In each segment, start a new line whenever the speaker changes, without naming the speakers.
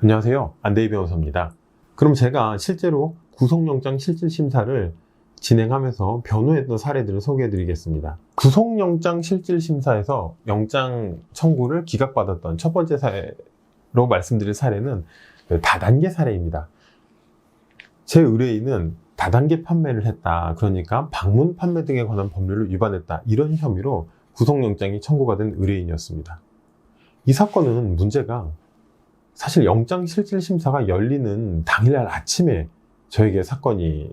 안녕하세요. 안대희 변호사입니다. 그럼 제가 실제로 구속영장 실질심사를 진행하면서 변호했던 사례들을 소개해 드리겠습니다. 구속영장 실질심사에서 영장 청구를 기각받았던 첫 번째 사례로 말씀드릴 사례는 그 다단계 사례입니다. 제 의뢰인은 다단계 판매를 했다. 그러니까 방문 판매 등에 관한 법률을 위반했다. 이런 혐의로 구속영장이 청구가 된 의뢰인이었습니다. 이 사건은 문제가 사실 영장 실질 심사가 열리는 당일날 아침에 저에게 사건이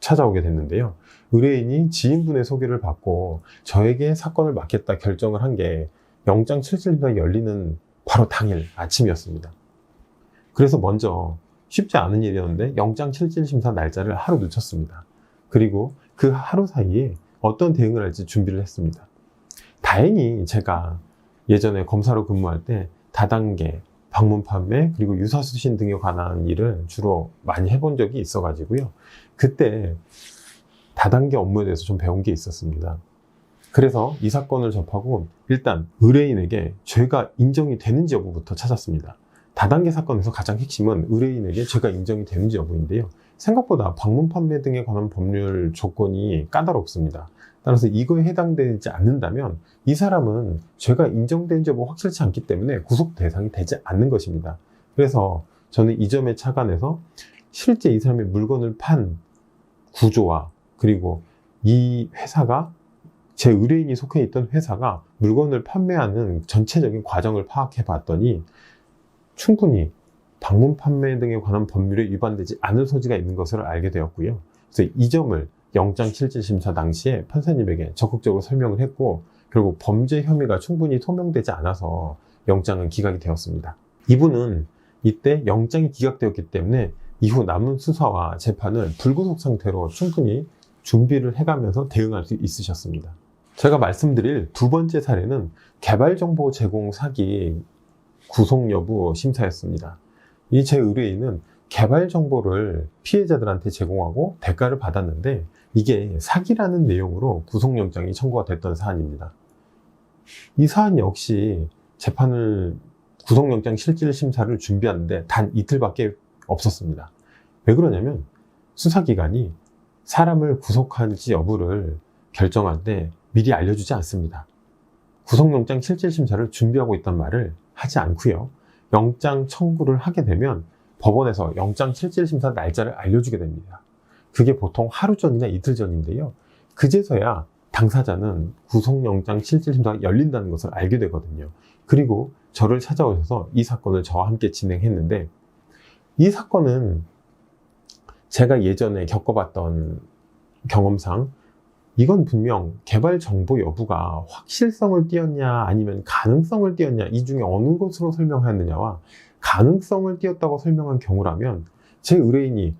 찾아오게 됐는데요. 의뢰인이 지인분의 소개를 받고 저에게 사건을 맡겠다 결정을 한 게 영장 실질 심사가 열리는 바로 당일 아침이었습니다. 그래서 먼저 쉽지 않은 일이었는데 영장 실질 심사 날짜를 하루 늦췄습니다. 그리고 그 하루 사이에 어떤 대응을 할지 준비를 했습니다. 다행히 제가 예전에 검사로 근무할 때 다단계, 방문 판매, 그리고 유사 수신 등에 관한 일을 주로 많이 해본 적이 있어가지고요. 그때 다단계 업무에 대해서 좀 배운 게 있었습니다. 그래서 이 사건을 접하고 일단 의뢰인에게 죄가 인정이 되는지 여부부터 찾았습니다. 다단계 사건에서 가장 핵심은 의뢰인에게 죄가 인정이 되는지 여부인데요. 생각보다 방문 판매 등에 관한 법률 조건이 까다롭습니다. 따라서 이거에 해당되지 않는다면 이 사람은 죄가 인정된 여부 확실치 않기 때문에 구속 대상이 되지 않는 것입니다. 그래서 저는 이 점에 착안해서 실제 이 사람이 물건을 판 구조와 그리고 이 회사가 제 의뢰인이 속해 있던 회사가 물건을 판매하는 전체적인 과정을 파악해 봤더니 충분히 방문 판매 등에 관한 법률에 위반되지 않을 소지가 있는 것을 알게 되었고요. 그래서 이 점을 영장 실질 심사 당시에 판사님에게 적극적으로 설명을 했고 결국 범죄 혐의가 충분히 소명되지 않아서 영장은 기각이 되었습니다. 이분은 이때 영장이 기각되었기 때문에 이후 남은 수사와 재판을 불구속 상태로 충분히 준비를 해가면서 대응할 수 있으셨습니다. 제가 말씀드릴 두 번째 사례는 개발정보 제공 사기 구속 여부 심사였습니다. 이 제 의뢰인은 개발 정보를 피해자들한테 제공하고 대가를 받았는데 이게 사기라는 내용으로 구속영장이 청구가 됐던 사안입니다. 이 사안 역시 재판을 구속영장 실질 심사를 준비하는데 단 이틀밖에 없었습니다. 왜 그러냐면 수사기관이 사람을 구속할지 여부를 결정할 때 미리 알려주지 않습니다. 구속영장 실질 심사를 준비하고 있단 말을 하지 않고요. 영장 청구를 하게 되면 법원에서 영장 실질 심사 날짜를 알려주게 됩니다. 그게 보통 하루 전이나 이틀 전인데요. 그제서야 당사자는 구속영장 실질 심사가 열린다는 것을 알게 되거든요. 그리고 저를 찾아오셔서 이 사건을 저와 함께 진행했는데 이 사건은 제가 예전에 겪어봤던 경험상 이건 분명 개발 정보 여부가 확실성을 띄었냐 아니면 가능성을 띄었냐 이 중에 어느 것으로 설명하였느냐와 가능성을 띄었다고 설명한 경우라면 제 의뢰인이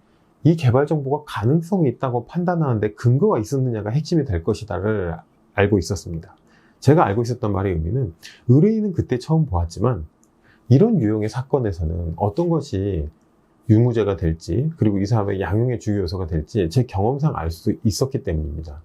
이 개발 정보가 가능성이 있다고 판단하는데 근거가 있었느냐가 핵심이 될 것이다를 알고 있었습니다. 제가 알고 있었던 말의 의미는 의뢰인은 그때 처음 보았지만 이런 유형의 사건에서는 어떤 것이 유무죄가 될지 그리고 이 사람의 양형의 주요 요소가 될지 제 경험상 알 수 있었기 때문입니다.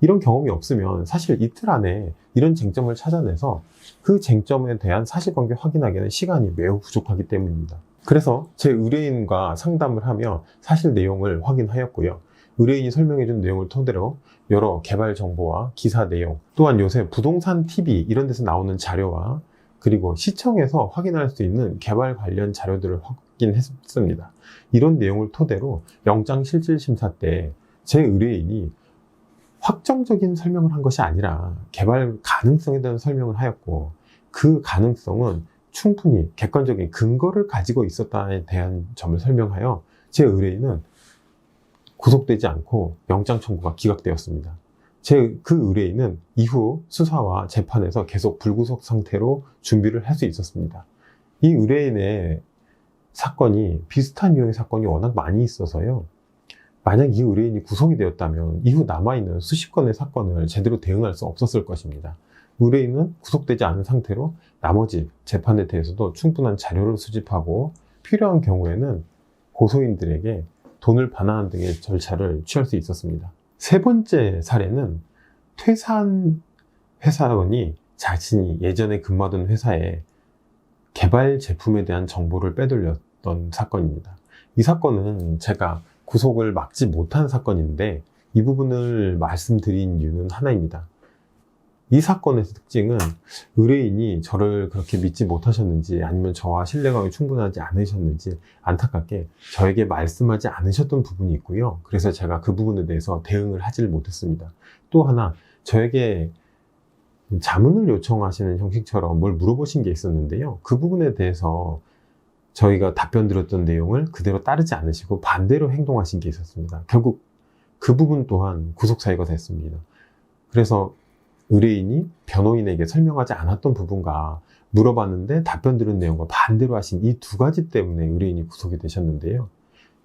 이런 경험이 없으면 사실 이틀 안에 이런 쟁점을 찾아내서 그 쟁점에 대한 사실관계 확인하기에는 시간이 매우 부족하기 때문입니다. 그래서 제 의뢰인과 상담을 하며 사실 내용을 확인하였고요. 의뢰인이 설명해준 내용을 토대로 여러 개발 정보와 기사 내용, 또한 요새 부동산 TV 이런 데서 나오는 자료와 그리고 시청에서 확인할 수 있는 개발 관련 자료들을 확인했습니다. 이런 내용을 토대로 영장 실질 심사 때 제 의뢰인이 확정적인 설명을 한 것이 아니라 개발 가능성에 대한 설명을 하였고 그 가능성은 충분히 객관적인 근거를 가지고 있었다에 대한 점을 설명하여 제 의뢰인은 구속되지 않고 영장 청구가 기각되었습니다. 제 그 의뢰인은 이후 수사와 재판에서 계속 불구속 상태로 준비를 할 수 있었습니다. 이 의뢰인의 사건이 비슷한 유형의 사건이 워낙 많이 있어서요. 만약 이 의뢰인이 구속이 되었다면 이후 남아있는 수십 건의 사건을 제대로 대응할 수 없었을 것입니다. 의뢰인은 구속되지 않은 상태로 나머지 재판에 대해서도 충분한 자료를 수집하고 필요한 경우에는 고소인들에게 돈을 반환하는 등의 절차를 취할 수 있었습니다. 세 번째 사례는 퇴사한 회사원이 자신이 예전에 근무하던 회사에 개발 제품에 대한 정보를 빼돌렸던 사건입니다. 이 사건은 제가 구속을 막지 못한 사건인데 이 부분을 말씀드린 이유는 하나입니다. 이 사건의 특징은 의뢰인이 저를 그렇게 믿지 못하셨는지 아니면 저와 신뢰감이 충분하지 않으셨는지 안타깝게 저에게 말씀하지 않으셨던 부분이 있고요. 그래서 제가 그 부분에 대해서 대응을 하지를 못했습니다. 또 하나 저에게 자문을 요청하시는 형식처럼 뭘 물어보신 게 있었는데요. 그 부분에 대해서 저희가 답변 드렸던 내용을 그대로 따르지 않으시고 반대로 행동하신 게 있었습니다. 결국 그 부분 또한 구속 사유가 됐습니다. 그래서 의뢰인이 변호인에게 설명하지 않았던 부분과 물어봤는데 답변 들은 내용과 반대로 하신 이 두 가지 때문에 의뢰인이 구속이 되셨는데요.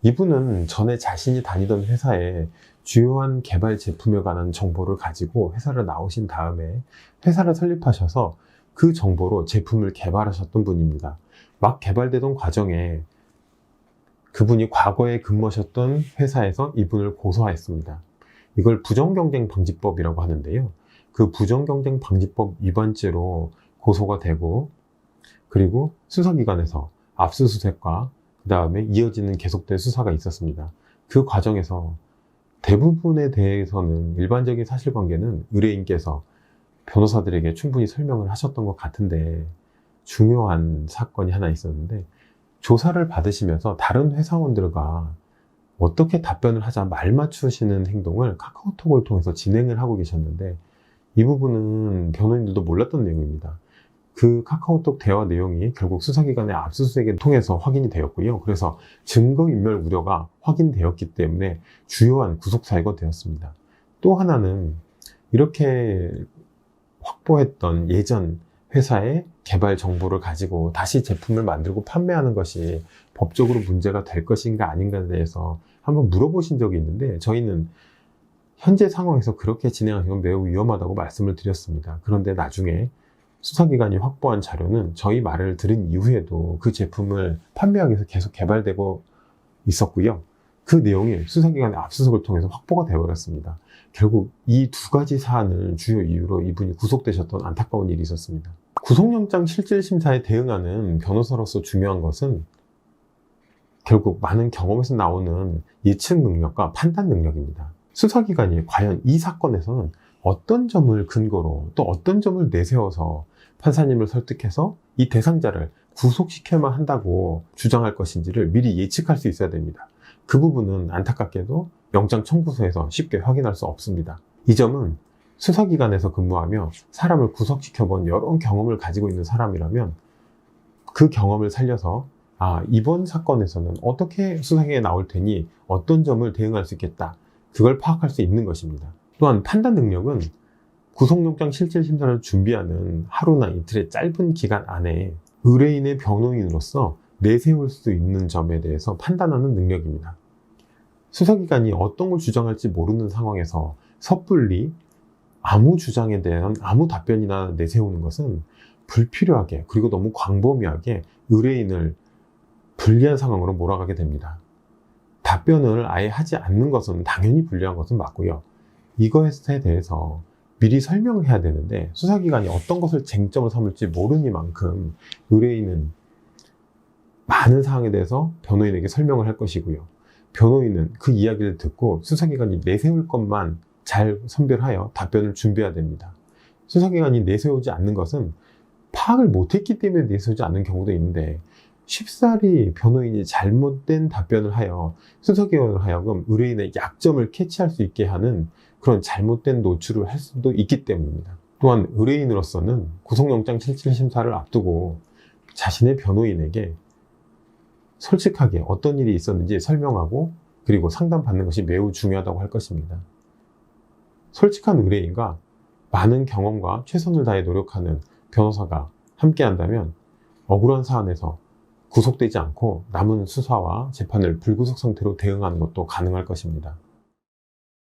이분은 전에 자신이 다니던 회사에 주요한 개발 제품에 관한 정보를 가지고 회사를 나오신 다음에 회사를 설립하셔서 그 정보로 제품을 개발하셨던 분입니다. 막 개발되던 과정에 그분이 과거에 근무하셨던 회사에서 이분을 고소했습니다. 이걸 부정경쟁 방지법이라고 하는데요. 그 부정경쟁 방지법 위반죄로 고소가 되고 그리고 수사기관에서 압수수색과 그 다음에 이어지는 계속된 수사가 있었습니다. 그 과정에서 대부분에 대해서는 일반적인 사실관계는 의뢰인께서 변호사들에게 충분히 설명을 하셨던 것 같은데 중요한 사건이 하나 있었는데 조사를 받으시면서 다른 회사원들과 어떻게 답변을 하자 말 맞추시는 행동을 카카오톡을 통해서 진행을 하고 계셨는데 이 부분은 변호인들도 몰랐던 내용입니다. 그 카카오톡 대화 내용이 결국 수사기관의 압수수색을 통해서 확인이 되었고요. 그래서 증거인멸 우려가 확인되었기 때문에 주요한 구속사유가 되었습니다. 또 하나는 이렇게 확보했던 예전 회사의 개발 정보를 가지고 다시 제품을 만들고 판매하는 것이 법적으로 문제가 될 것인가 아닌가에 대해서 한번 물어보신 적이 있는데 저희는 현재 상황에서 그렇게 진행하는 건 매우 위험하다고 말씀을 드렸습니다. 그런데 나중에 수사기관이 확보한 자료는 저희 말을 들은 이후에도 그 제품을 판매하기 위해서 계속 개발되고 있었고요. 그 내용이 수사기관의 압수수색을 통해서 확보가 되어버렸습니다. 결국 이 두 가지 사안을 주요 이유로 이분이 구속되셨던 안타까운 일이 있었습니다. 구속영장 실질심사에 대응하는 변호사로서 중요한 것은 결국 많은 경험에서 나오는 예측 능력과 판단 능력입니다. 수사기관이 과연 이 사건에서는 어떤 점을 근거로 또 어떤 점을 내세워서 판사님을 설득해서 이 대상자를 구속시켜야만 한다고 주장할 것인지를 미리 예측할 수 있어야 됩니다. 그 부분은 안타깝게도 영장 청구서에서 쉽게 확인할 수 없습니다. 이 점은 수사기관에서 근무하며 사람을 구속시켜본 여러 경험을 가지고 있는 사람이라면 그 경험을 살려서 아, 이번 사건에서는 어떻게 수사기에 나올 테니 어떤 점을 대응할 수 있겠다. 그걸 파악할 수 있는 것입니다. 또한 판단 능력은 구속영장 실질심사를 준비하는 하루나 이틀의 짧은 기간 안에 의뢰인의 변호인으로서 내세울 수 있는 점에 대해서 판단하는 능력입니다. 수사기관이 어떤 걸 주장할지 모르는 상황에서 섣불리 아무 주장에 대한 아무 답변이나 내세우는 것은 불필요하게 그리고 너무 광범위하게 의뢰인을 불리한 상황으로 몰아가게 됩니다. 답변을 아예 하지 않는 것은 당연히 불리한 것은 맞고요. 이것에 대해서 미리 설명을 해야 되는데 수사기관이 어떤 것을 쟁점을 삼을지 모르니만큼 의뢰인은 많은 사항에 대해서 변호인에게 설명을 할 것이고요. 변호인은 그 이야기를 듣고 수사기관이 내세울 것만 잘 선별하여 답변을 준비해야 됩니다. 수사기관이 내세우지 않는 것은 파악을 못했기 때문에 내세우지 않는 경우도 있는데 쉽사리 변호인이 잘못된 답변을 하여 수사기관을 하여금 의뢰인의 약점을 캐치할 수 있게 하는 그런 잘못된 노출을 할 수도 있기 때문입니다. 또한 의뢰인으로서는 구속영장 실질 심사를 앞두고 자신의 변호인에게 솔직하게 어떤 일이 있었는지 설명하고 그리고 상담받는 것이 매우 중요하다고 할 것입니다. 솔직한 의뢰인과 많은 경험과 최선을 다해 노력하는 변호사가 함께 한다면 억울한 사안에서 구속되지 않고 남은 수사와 재판을 불구속 상태로 대응하는 것도 가능할 것입니다.